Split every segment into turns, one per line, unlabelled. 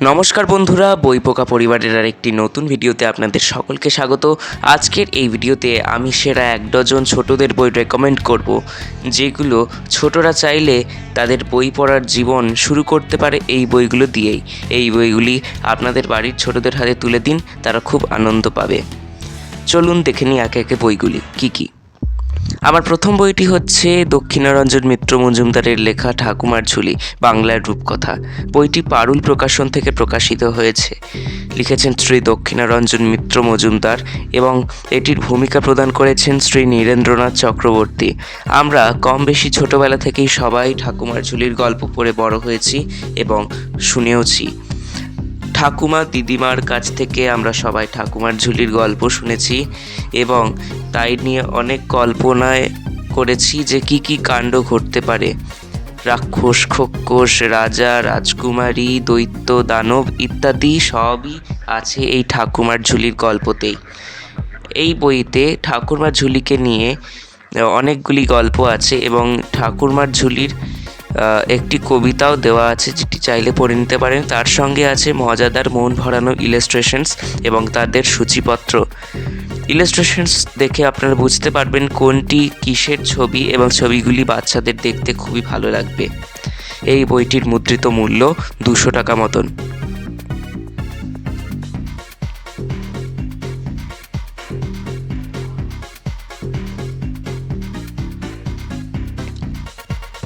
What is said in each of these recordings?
নমস্কার বন্ধুরা বইপোকা পরিবারের আর একটি নতুন ভিডিওতে আপনাদের সকলকে স্বাগত। আজকের এই ভিডিওতে আমি সেরা এক ডজন ছোটদের বই রেকমেন্ড করব, যেগুলো ছোটরা চাইলে তাদের বই পড়ার জীবন শুরু করতে পারে এই বইগুলো দিয়েই। এই বইগুলি আপনাদের বাড়ির ছোটদের হাতে তুলে দিন, তারা খুব আনন্দ পাবে। চলুন দেখে নিই একে একে বইগুলি, কি কি। আমার প্রথম বইটি হচ্ছে দক্ষিণারঞ্জন মিত্র মজুমদারের লেখা ঠাকুমার ঝুলি, বাংলার রূপকথা। বইটি পারুল প্রকাশন থেকে প্রকাশিত হয়েছে। লিখেছেন শ্রী দক্ষিণারঞ্জন মিত্র মজুমদার এবং এটির ভূমিকা প্রদান করেছেন শ্রী নীরেন্দ্রনাথ চক্রবর্তী। আমরা কম বেশি ছোটোবেলা থেকেই সবাই ঠাকুমার ঝুলির গল্প পড়ে বড় হয়েছি এবং শুনেওছি। ঠাকুমা দিদিমার কাছ থেকে আমরা সবাই ঠাকুমার ঝুলির গল্প শুনেছি এবং তাই নিয়ে অনেক কল্পনায় করেছি যে কি কি কাণ্ড ঘটতে পারে। রাক্ষস, খোক্ষস, রাজা, রাজকুমারী, দৈত্য, দানব ইত্যাদি সবই আছে এই ঠাকুমার ঝুলির গল্পতেই। এই বইতে ঠাকুরমার ঝুলিকে নিয়ে অনেকগুলি গল্প আছে এবং ঠাকুরমার ঝুলির একটি কবিতাও দেওয়া আছে, যেটি চাইলে পড়ে নিতে পারেন। তার সঙ্গে আছে মজাদার মন ভরানো ইলাস্ট্রেশনস এবং তাদের সূচিপত্র। ইলাস্ট্রেশনস দেখে আপনারা বুঝতে পারবেন কোনটি কিসের ছবি এবং ছবিগুলি বাচ্চাদের দেখতে খুবই ভালো লাগবে। এই বইটির মুদ্রিত মূল্য দুশো টাকা মতন।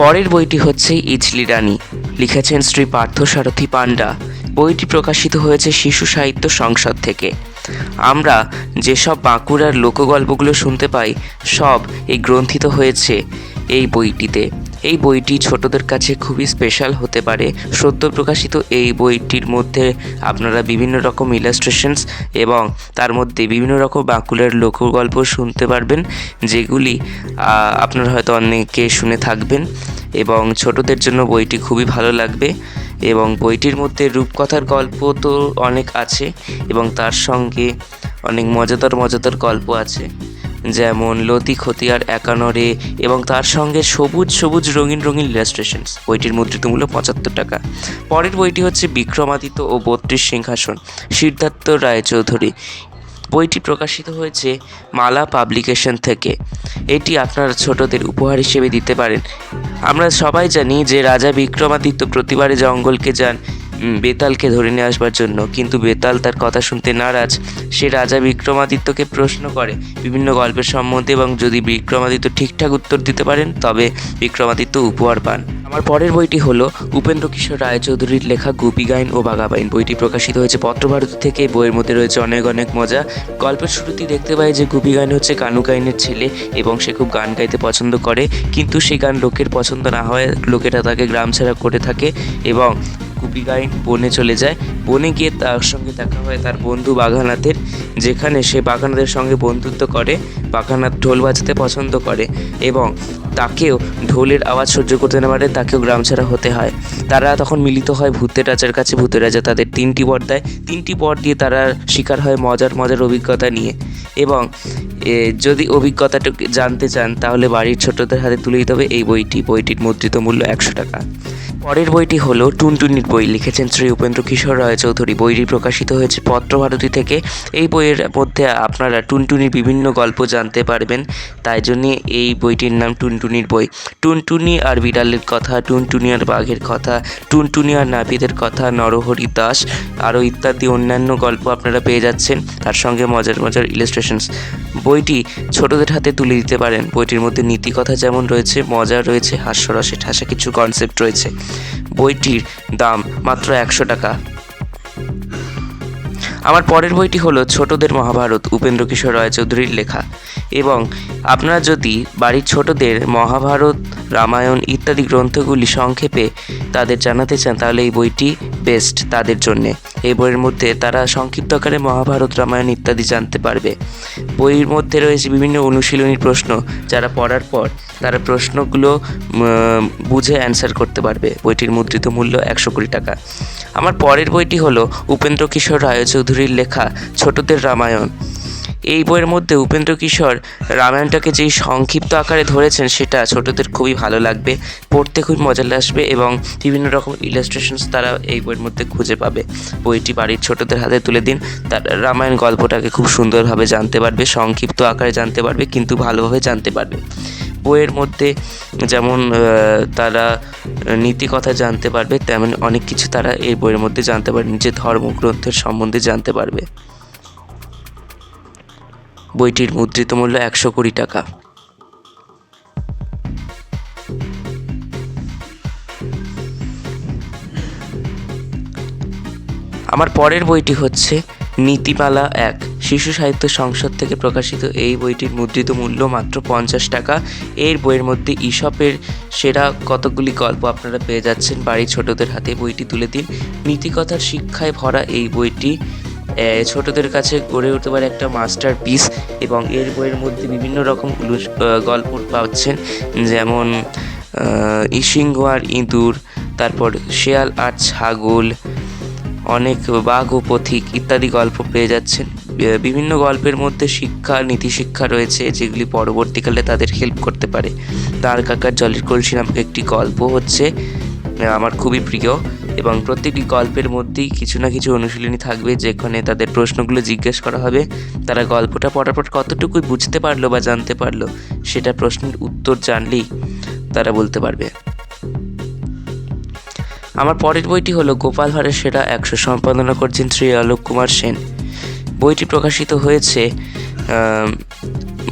পরের বইটি হচ্ছে ইজলি রানী। লিখেছেন শ্রী পার্থসারথী পান্ডা বইটি প্রকাশিত হয়েছে শিশু সাহিত্য সংসদ থেকে। আমরা যেসব বাঁকুড়ার লোকগল্পগুলো শুনতে পাই, সব এই গ্রন্থিত হয়েছে এই বইটিতে। এই বইটি ছোটদের কাছে খুবই স্পেশাল হতে পারে। সদ্য প্রকাশিত এই বইটির মধ্যে আপনারা বিভিন্ন রকম ইলাস্ট্রেশনস এবং তার মধ্যে বিভিন্ন রকম বাঁকুড়ার লোকগল্প শুনতে পারবেন, যেগুলি আপনারা হয়তো অনেকে শুনে থাকবেন এবং ছোটদের জন্য বইটি খুবই ভালো লাগবে এবং বইটির মধ্যে রূপকথার গল্প তো অনেক আছে এবং তার সঙ্গে অনেক মজাদার মজাদার গল্প আছে। যেমন লতি খতিয়ার, একানরে এবং তার সঙ্গে সবুজ সবুজ রঙিন রঙিন ইলাস্ট্রেশনস বইটির মুদ্রিত মূল্য পঁচাত্তর টাকা। পরের বইটি হচ্ছে বিক্রমাদিত্য ও বত্রিশ সিংহাসন, সিদ্ধার্থ রায়চৌধুরী। বইটি প্রকাশিত হয়েছে মালা পাবলিকেশন থেকে। এটি আপনার ছোটদের উপহার হিসেবে দিতে পারেন। আমরা সবাই জানি যে রাজা বিক্রমাদিত্য প্রতিবারে জঙ্গলকে যান বেতালকে ধরে নিয়ে আসবার জন্য। কিন্তু বেতাল তার কথা শুনতে নারাজ। সে রাজা বিক্রমাদিত্যকে প্রশ্ন করে, বিভিন্ন গল্পের সম্বন্ধে এবং যদি বিক্রমাদিত্য ঠিকঠাক উত্তর দিতে পারেন, তবে বিক্রমাদিত্য উপহার পান। আমার পরের বইটি হলো উপেন্দ্র কিশোর রায়চৌধুরীর লেখা গুপি গাইন ও বাঘাবাইন। বইটি প্রকাশিত হয়েছে পত্রভারতী থেকে। বইয়ের মধ্যে রয়েছে অনেক অনেক মজা। গল্পের শুরুতেই দেখতে পাই যে গুপি গাইন হচ্ছে কানু গাইনের ছেলে এবং সে খুব গান গাইতে পছন্দ করে। কিন্তু সেই গান লোকের পছন্দ না হয় লোকেরা তাকে গ্রাম ছাড়া করে থাকে এবং গুপি গাইন বনে চলে যায়। বনে গিয়ে তার সঙ্গে দেখা হয় তার বন্ধু বাঘানাথের, যেখানে সে বাঘানাথের সঙ্গে বন্ধুত্ব করে, বাঘানাথ ঢোল বাজাতে পছন্দ করে এবং তাকেও ঢোলের আওয়াজ সহ্য করতে না পারে, তাকেও গ্রাম ছাড়া হতে হয়। তারা তখন মিলিত হয় ভূতের রাজার কাছে, ভূতের রাজা তাদের তিনটি বর দেয়। তিনটি বর দিয়ে তারা শিকার হয় মজার মজার অভিজ্ঞতা নিয়ে। এবং যদি অভিজ্ঞতাটা জানতে চান, তাহলে বাড়ির ছোটদের হাতে তুলে দিতে হবে এই বইটি। বইটির মুদ্রিত মূল্য একশো টাকা। পরের বইটি হলো টুনটুনির বই। লিখেছেন শ্রী উপেন্দ্র কিশোর রায় চৌধুরী। বইটি প্রকাশিত হয়েছে পত্রভারতী থেকে। এই বইয়ের মধ্যে আপনারা টুনটুনির বিভিন্ন গল্প জানতে পারবেন। তাই জন্যে এই বইটির নাম টুনটুনির বই। টুনটুনি আর বিড়ালের কথা, টুনটুনি আর বাঘের কথা, টুনটুনি আর নাপিতের কথা, নরহরি দাস আরও ইত্যাদি অন্যান্য গল্প আপনারা পেয়ে যাচ্ছেন। তার সঙ্গে মজার মজার ইলাস্ট্রেশনস বইটি ছোটদের হাতে তুলে দিতে পারেন। বইটির মধ্যে নীতিকথা যেমন রয়েছে মজা রয়েছে হাস্যরসে ঠাসা কিছু কনসেপ্ট রয়েছে। বইটির দাম মাত্র একশো টাকা। আমার পরের বইটি হলো ছোটদের মহাভারত উপেন্দ্র কিশোর রায়চৌধুরীর লেখা। এবং আপনারা যদি বাড়ির ছোটদের মহাভারত, রামায়ণ ইত্যাদি গ্রন্থগুলি সংক্ষেপে তাদের জানাতে চান, তাহলে এই বইটি বেস্ট তাদের জন্যে। এই বইয়ের মধ্যে তারা সংক্ষিপ্ত আকারে মহাভারত, রামায়ণ ইত্যাদি জানতে পারবে। বইয়ের মধ্যে রয়েছে বিভিন্ন অনুশীলনী প্রশ্ন, যারা পড়ার পর তারা প্রশ্নগুলো বুঝে অ্যান্সার করতে পারবে। বইটির মুদ্রিত মূল্য একশো কোটি টাকা। আমার পরের বইটি হলো উপেন্দ্র কিশোর রায়চৌধুরীর লেখা ছোটদের রামায়ণ। এই বইয়ের মধ্যে উপেন্দ্র কিশোর রামায়ণটাকে যেই সংক্ষিপ্ত আকারে ধরেছেন, সেটা ছোটদের খুবই ভালো লাগবে, পড়তে খুব মজা আসবে এবং বিভিন্ন রকম ইলাস্ট্রেশনস তারা এই বইয়ের মধ্যে খুঁজে পাবে। বইটি বাড়ির ছোটদের হাতে তুলে দিন, তার রামায়ণ গল্পটাকে খুব সুন্দরভাবে জানতে পারবে, সংক্ষিপ্ত আকারে জানতে পারবে, কিন্তু ভালোভাবে জানতে পারবে। বইয়ের মধ্যে যেমন তারা নীতি কথা জানতে পারবে, তেমন অনেক কিছু তারা এই বইয়ের মধ্যে জানতে পারবে নিজের ধর্মগ্রন্থের সম্বন্ধে জানতে পারবে। বইটির মুদ্রিত মূল্য একশো কুড়ি টাকা। আমার পরের বইটি হচ্ছে নীতিমালা এক। শিশু সাহিত্য সংসদ থেকে প্রকাশিত এই বইটির মুদ্রিত মূল্য মাত্র পঞ্চাশ টাকা। এর বইয়ের মধ্যে ইসপের সেরা কতগুলি গল্প আপনারা পেয়ে যাচ্ছেন বাড়ির ছোটদের হাতে। বইটি তুলে দিন। নীতিকথার শিক্ষায় ভরা এই বইটি ছোটদের কাছে গড়ে উঠতে পারে একটা মাস্টার পিস এবং এর বইয়ের মধ্যে বিভিন্ন রকম গল্প পাচ্ছেন। যেমন ইসিংহ আর ইঁদুর, তারপর শেয়াল আর ছাগল, অনেক বাঘ ও পথিক ইত্যাদি গল্প পেয়ে যাচ্ছেন। বিভিন্ন গল্পের মধ্যে শিক্ষা, নীতিশিক্ষা রয়েছে, যেগুলি পরবর্তীকালে তাদের হেল্প করতে পারে। তার কাকার জলের কলসি নামক একটি গল্প হচ্ছে আমার খুবই প্রিয়। এবং প্রত্যেকটি গল্পের মধ্যেই কিছু না কিছু অনুশীলনী থাকবে, যেখানে তাদের প্রশ্নগুলো জিজ্ঞেস করা হবে। তারা গল্পটা পর কতটুকু বুঝতে পারল বা জানতে পারল, সেটা প্রশ্নের উত্তর জানলেই তারা বলতে পারবে। আমার পরের বইটি হলো গোপাল ভাঁড়ের সেরা একশো সম্পাদনা করছেন শ্রী আলোক কুমার সেন। বইটি প্রকাশিত হয়েছে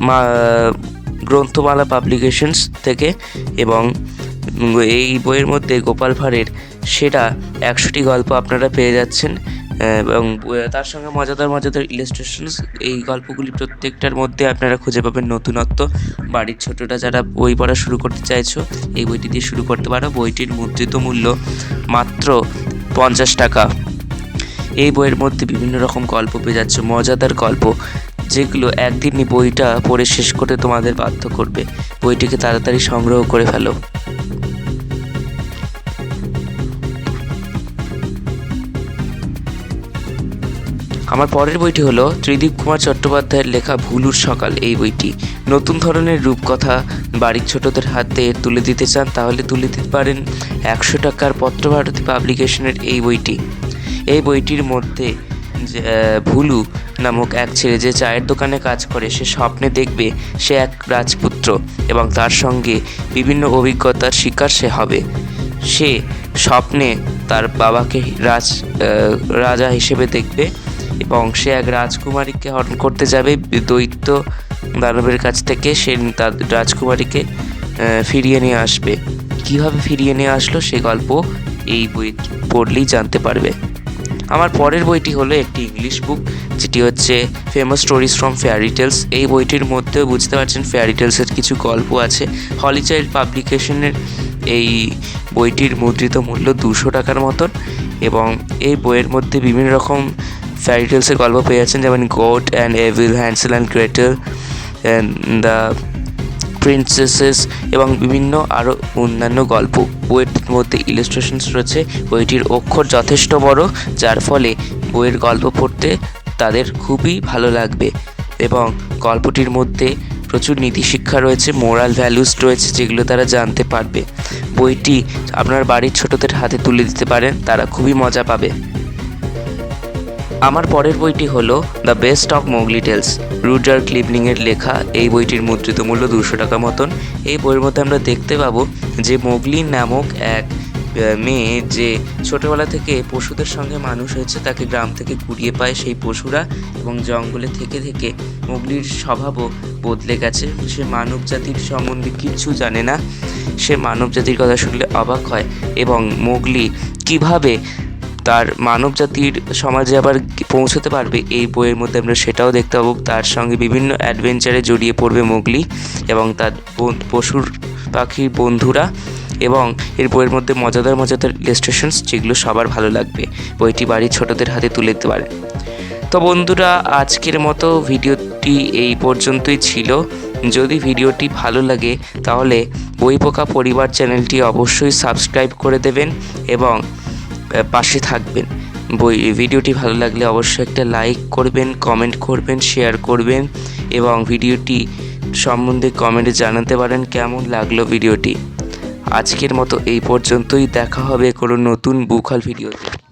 মা, গ্রন্থমালা পাবলিকেশনস থেকে এবং এই বইয়ের মধ্যে গোপাল ভাঁড়ের সেরা একশোটি গল্প আপনারা পেয়ে যাচ্ছেন এবং তার সঙ্গে মজাদার মজাদার ইলাস্ট্রেশনস এই গল্পগুলি প্রত্যেকটার মধ্যে আপনারা খুঁজে পাবেন নতুনত্ব, বাড়ির ছোটরা যারা বই পড়া শুরু করতে চাইছো, এই বইটি দিয়ে শুরু করতে পারো। বইটির মুদ্রিত মূল্য মাত্র পঞ্চাশ টাকা। এই বইয়ের মধ্যে বিভিন্ন রকম গল্প পেয়ে যাচ্ছে, মজাদার গল্প, যেগুলো একদিনই বইটা পড়ে শেষ করতে তোমাদের বাধ্য করবে। বইটিকে তাড়াতাড়ি সংগ্রহ করে ফেলো। আমার পরের বইটি হলো ত্রিদীপ কুমার চট্টোপাধ্যায়ের লেখা ভুলুর সকাল, এই বইটি। নতুন ধরনের রূপকথা, বাড়ির ছোটদের হাতে তুলে দিতে চান, তাহলে তুলে দিতে পারেন একশো টাকার পত্রভারতী পাবলিকেশনের এই বইটি। এই বইটির মধ্যে ভুলু নামক এক ছেলে যে চায়ের দোকানে কাজ করে, সে স্বপ্নে দেখবে সে এক রাজপুত্র এবং তার সঙ্গে বিভিন্ন অভিজ্ঞতার শিকার সে হবে। সে স্বপ্নে তার বাবাকে রাজ রাজা হিসেবে দেখবে এবং সে এক রাজকুমারীকে হরণ করতে যাবে। দৈত্য দানবের কাছ থেকে সে তার রাজকুমারীকে ফিরিয়ে নিয়ে আসবে। কীভাবে ফিরিয়ে নিয়ে আসলো সে গল্প এই বই পড়লেই জানতে পারবে। আমার পরের বইটি হলো একটি ইংলিশ বুক যেটি হচ্ছে famous stories from fairy tales এই বইটির মধ্যেও বুঝতে পারছেন ফেয়ারি টেলসের কিছু গল্প আছে। হলি চাইল্ড পাবলিকেশনের এই বইটির মুদ্রিত মূল্য দুশো টাকার মতন এবং এই বইয়ের মধ্যে বিভিন্ন রকম ফেয়ারি টেলসের গল্প পেয়ে যাচ্ছেন, যেমন goat and evil Hansel and Gretel and the princesses এবং বিভিন্ন আরও অন্যান্য গল্প। বইয়ের মধ্যে ইলাস্ট্রেশনস রয়েছে। বইটির অক্ষর যথেষ্ট বড়, যার ফলে বইয়ের গল্প পড়তে তাদের খুবই ভালো লাগবে। এবং গল্পটির মধ্যে প্রচুর নীতিশিক্ষা রয়েছে মোরাল ভ্যালুস রয়েছে, যেগুলো তারা জানতে পারবে। বইটি আপনার বাড়ির ছোটদের হাতে তুলে দিতে পারেন, তারা খুবই মজা পাবে। আমার পরের বইটি হলো the best of Mowgli tales. Rudyard ক্লিপলিংয়ের লেখা, এই বইটির মুদ্রিত মূল্য দুশো টাকা মতন। এই বইয়ের মধ্যে আমরা দেখতে পাবো যে মোগলি নামক এক মেয়ে যে ছোটবেলা থেকে পশুদের সঙ্গে মানুষ হয়েছে, তাকে গ্রাম থেকে কুড়িয়ে পায় সেই পশুরা এবং জঙ্গলে থেকে থেকে মোগলির স্বভাবও বদলে গেছে। সে মানব জাতির সম্বন্ধে কিচ্ছু জানে না। সে মানব জাতির কথা শুনলে অবাক হয় এবং মোগলি কীভাবে তার মানব জাতির সমাজে আবার পৌঁছতে পারবে এই বইয়ের মধ্যে আমরা সেটাও দেখতে পাবো। তার সঙ্গে বিভিন্ন অ্যাডভেঞ্চারে জড়িয়ে পড়বে মোগলি এবং তার পশুর পাখির বন্ধুরা এবং এর বইয়ের মধ্যে মজাদার মজাদার ইলাস্ট্রেশনস যেগুলো সবার ভালো লাগবে। বইটি বাড়ির ছোটদের হাতে তুলে দিতে পারে। তো বন্ধুরা, আজকের মতো ভিডিওটি এই পর্যন্তই ছিল। যদি ভিডিওটি ভালো লাগে, তাহলে বই পোকা পরিবার চ্যানেলটি অবশ্যই সাবস্ক্রাইব করে দেবেন এবং পাশে থাকবেন। বই, ভিডিওটি ভালো লাগলে অবশ্যই একটা লাইক করবেন কমেন্ট করবেন শেয়ার করবেন এবং ভিডিওটি সম্বন্ধে কমেন্টে জানাতে পারেন কেমন লাগল ভিডিওটি। আজকের মতো এই পর্যন্তই, দেখা হবে কোনো নতুন বুকাল ভিডিওতে